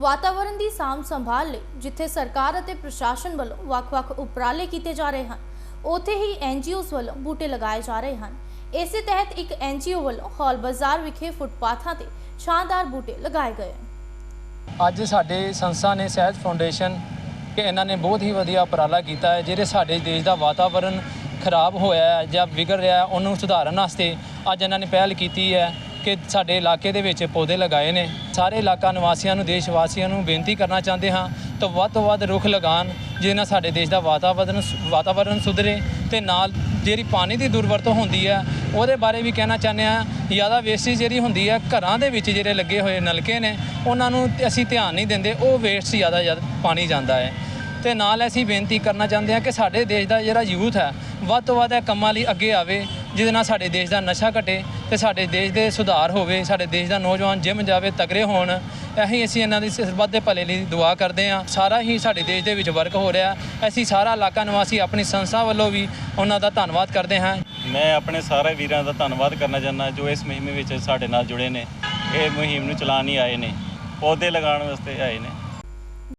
ਵਾਤਾਵਰਣ ਦੀ ਸਾਂਭ ਸੰਭਾਲ ਲਈ, ਜਿੱਥੇ ਸਰਕਾਰ ਅਤੇ ਪ੍ਰਸ਼ਾਸਨ ਵੱਲੋਂ ਵੱਖ-ਵੱਖ ਉਪਰਾਲੇ ਕੀਤੇ ਜਾ ਰਹੇ ਹਨ, ਉੱਥੇ ਹੀ ਐਨਜੀਓਜ਼ ਵੱਲੋਂ ਬੂਟੇ ਲਗਾਏ ਜਾ ਰਹੇ ਹਨ। ਇਸੇ ਤਹਿਤ ਇੱਕ ਐਨਜੀਓ ਵੱਲੋਂ ਹਾਲ ਬਾਜ਼ਾਰ ਵਿਖੇ ਫੁੱਟਪਾਥਾਂ ਤੇ ਸ਼ਾਨਦਾਰ ਬੂਟੇ ਲਗਾਏ ਗਏ ਅੱਜ ਸਾਡੇ ਸੰਸਥਾ ਨੇ ਸਹਿਜ ਫਾਊਂਡੇਸ਼ਨ ਕਿ ਇਹਨਾਂ ਨੇ ਬਹੁਤ ਹੀ ਵਧੀਆ ਉਪਰਾਲਾ ਕੀਤਾ ਹੈ, ਜਿਹੜੇ ਸਾਡੇ ਦੇਸ਼ ਦਾ ਵਾਤਾਵਰਣ ਖਰਾਬ ਹੋਇਆ ਹੈ ਜਾਂ ਵਿਗੜ ਰਿਹਾ ਉਹਨੂੰ ਸੁਧਾਰਨ ਵਾਸਤੇ ਅੱਜ ਇਹਨਾਂ ਨੇ ਪਹਿਲ ਕੀਤੀ ਹੈ। ਕਿ ਸਾਡੇ ਇਲਾਕੇ ਦੇ ਵਿੱਚ ਪੌਦੇ ਲਗਾਏ ਨੇ। ਸਾਰੇ ਇਲਾਕਾ ਨਿਵਾਸੀਆਂ ਨੂੰ ਦੇਸ਼ ਵਾਸੀਆਂ ਨੂੰ ਬੇਨਤੀ ਕਰਨਾ ਚਾਹੁੰਦੇ ਹਾਂ ਤਾਂ ਵੱਧ ਤੋਂ ਵੱਧ ਰੁੱਖ ਲਗਾਉਣ, ਜਿਹਦੇ ਨਾਲ ਸਾਡੇ ਦੇਸ਼ ਦਾ ਵਾਤਾਵਰਣ ਵਾਤਾਵਰਣ ਸੁਧਰੇ ਤੇ ਨਾਲ ਜਿਹੜੀ ਪਾਣੀ ਦੀ ਦੁਰਵਰਤੋਂ ਹੁੰਦੀ ਹੈ, ਉਹਦੇ ਬਾਰੇ ਵੀ ਕਹਿਣਾ ਚਾਹੁੰਦੇ ਹਾਂ। ਜ਼ਿਆਦਾ ਵੇਸਟੇਜ ਜਿਹੜੀ ਹੁੰਦੀ ਹੈ, ਘਰਾਂ ਦੇ ਵਿੱਚ ਜਿਹੜੇ ਲੱਗੇ ਹੋਏ ਨਲਕੇ ਨੇ, ਉਹਨਾਂ ਨੂੰ ਅਸੀਂ ਧਿਆਨ ਨਹੀਂ ਦਿੰਦੇ, ਉਹ ਵੇਸਟ ਜ਼ਿਆਦਾ ਜ਼ਿਆਦਾ ਪਾਣੀ ਜਾਂਦਾ ਹੈ। ਤੇ ਨਾਲ ਅਸੀਂ ਬੇਨਤੀ ਕਰਨਾ ਚਾਹੁੰਦੇ ਹਾਂ ਕਿ ਸਾਡੇ ਦੇਸ਼ ਦਾ ਜਿਹੜਾ ਯੂਥ ਹੈ, ਵੱਧ ਤੋਂ ਵੱਧ ਇਹ ਕੰਮਾਂ ਲਈ ਅੱਗੇ ਆਵੇ। ਜਿਹਦੇ ਨਾਲ ਸਾਡੇ ਦੇਸ਼ ਦਾ ਨਸ਼ਾ ਘਟੇ ਤੇ ਸਾਡੇ ਦੇਸ਼ ਦੇ ਸੁਧਾਰ ਹੋਵੇ, ਸਾਡੇ ਦੇਸ਼ ਦਾ ਨੌਜਵਾਨ ਜਿਮ ਜਾਵੇ, ਤਗੜੇ ਹੋਣ, ਇਹੀ ਅਸੀਂ ਇਹਨਾਂ ਦੀ ਸਰਬੱਤ ਦੇ ਭਲੇ ਲਈ ਦੁਆ ਕਰਦੇ ਹਾਂ। ਸਾਰਾ ਹੀ ਸਾਡੇ ਦੇਸ਼ ਦੇ ਵਿੱਚ ਵਰਕ ਹੋ ਰਿਹਾ। ਅਸੀਂ ਸਾਰਾ ਇਲਾਕਾ ਨਿਵਾਸੀ ਆਪਣੀ ਸੰਸਥਾ ਵੱਲੋਂ ਵੀ ਉਹਨਾਂ ਦਾ ਧੰਨਵਾਦ ਕਰਦੇ ਹਾਂ। ਮੈਂ ਆਪਣੇ ਸਾਰੇ ਵੀਰਾਂ ਦਾ ਧੰਨਵਾਦ ਕਰਨਾ ਚਾਹੁੰਦਾ, ਜੋ ਇਸ ਮੁਹਿੰਮ ਵਿੱਚ ਸਾਡੇ ਨਾਲ ਜੁੜੇ ਨੇ। ਇਹ ਮੁਹਿੰਮ ਨੂੰ ਚਲਾਉਣ ਹੀ ਆਏ ਨੇ, ਪੌਦੇ ਲਗਾਉਣ ਵਾਸਤੇ ਆਏ ਨੇ।